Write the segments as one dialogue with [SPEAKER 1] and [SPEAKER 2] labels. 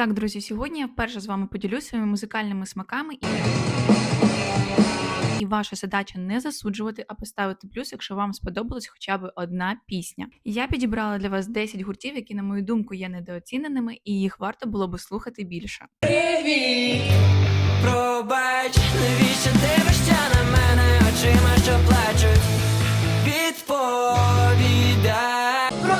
[SPEAKER 1] Так, друзі, сьогодні я вперше з вами поділюся своїми музикальними смаками і. І ваша задача не засуджувати, а поставити плюс, якщо вам сподобалась хоча б одна пісня. Я підібрала для вас 10 гуртів, які, на мою думку, є недооціненими, і їх варто було би слухати більше.
[SPEAKER 2] Пробач, навіщо дивишся на мене очима, що плачуть? Відповідай Про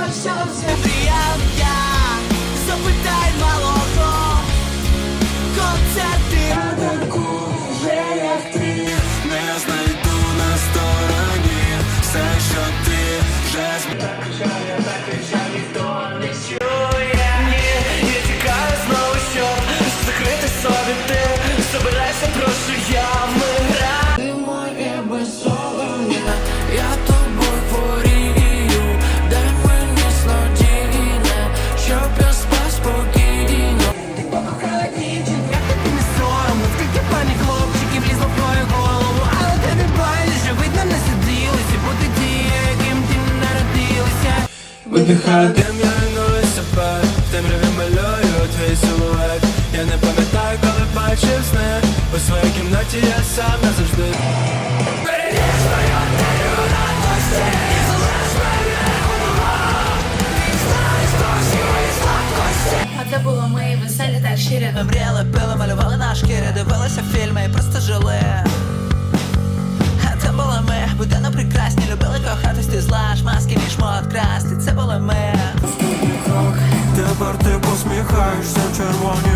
[SPEAKER 2] Видихаю дим, я руйную себе В темряві малюю твій силует. Я не пам'ятаю, коли бачив сни. У своїй кімнаті я сам назавжди.
[SPEAKER 3] А це було ми веселі так щирі.
[SPEAKER 2] Ми мріяли, пили, малювали на шкірі Дивилися фільми і просто жили Це були ми
[SPEAKER 4] Тепер ти посміхаєшся, червоні